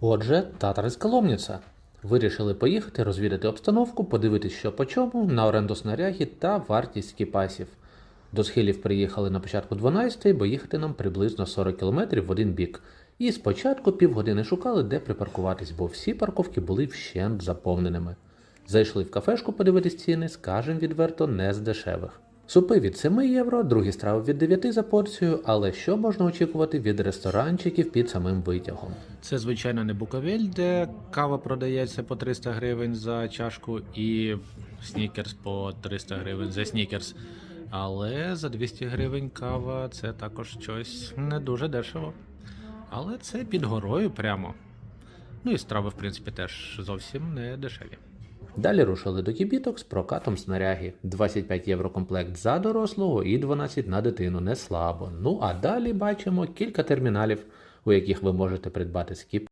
Отже, татарська ломниця. Вирішили поїхати розвідати обстановку, подивитись, що по чому, на оренду снаряги та вартість скіпасів. До схилів приїхали на початку 12-ї, бо їхати нам приблизно 40 км в один бік. І спочатку півгодини шукали, де припаркуватись, бо всі парковки були вщент заповненими. Зайшли в кафешку подивитись ціни, скажем відверто, не з дешевих. Супи від 7 євро, другі страви від 9 за порцію, але що можна очікувати від ресторанчиків під самим витягом? Це, звичайно, не Буковель, де кава продається по 300 гривень за чашку, і снікерс по 300 гривень за снікерс. Але за 200 гривень кава це також щось не дуже дешево. Але це під горою прямо. Ну і страви, в принципі, теж зовсім не дешеві. Далі рушили до кібіток з прокатом снаряги. 25 євро комплект за дорослого і 12 на дитину не слабо. Ну а далі бачимо кілька терміналів, у яких ви можете придбати скіп